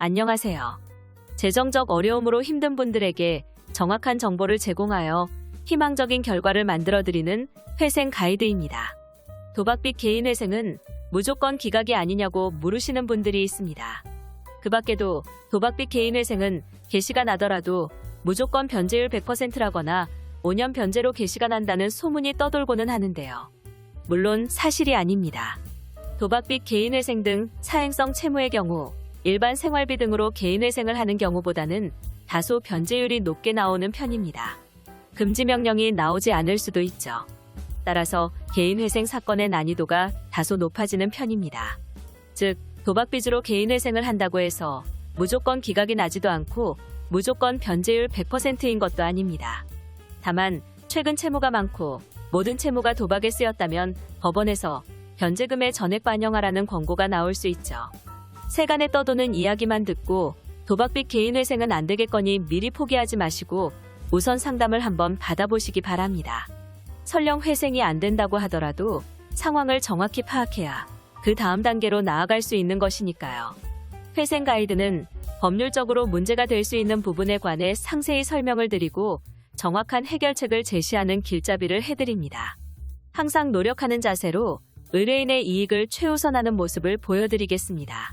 안녕하세요. 재정적 어려움으로 힘든 분들에게 정확한 정보를 제공하여 희망적인 결과를 만들어드리는 회생 가이드입니다. 도박빚 개인회생은 무조건 기각이 아니냐고 물으시는 분들이 있습니다. 그 밖에도 도박빚 개인회생은 개시가 나더라도 무조건 변제율 100%라거나 5년 변제로 개시가 난다는 소문이 떠돌고는 하는데요. 물론 사실이 아닙니다. 도박빚 개인회생 등 사행성 채무의 경우 일반 생활비 등으로 개인회생을 하는 경우보다는 다소 변제율이 높게 나오는 편입니다. 금지 명령이 나오지 않을 수도 있죠. 따라서 개인회생 사건의 난이도가 다소 높아지는 편입니다. 즉, 도박빚으로 개인회생을 한다고 해서 무조건 기각이 나지도 않고 무조건 변제율 100%인 것도 아닙니다. 다만 최근 채무가 많고 모든 채무가 도박에 쓰였다면 법원에서 변제금의 전액 반영하라는 권고가 나올 수 있죠. 세간에 떠도는 이야기만 듣고 도박빚 개인회생은 안 되겠거니 미리 포기하지 마시고 우선 상담을 한번 받아보시기 바랍니다. 설령 회생이 안 된다고 하더라도 상황을 정확히 파악해야 그 다음 단계로 나아갈 수 있는 것이니까요. 회생 가이드는 법률적으로 문제가 될 수 있는 부분에 관해 상세히 설명을 드리고 정확한 해결책을 제시하는 길잡이를 해드립니다. 항상 노력하는 자세로 의뢰인의 이익을 최우선하는 모습을 보여드리겠습니다.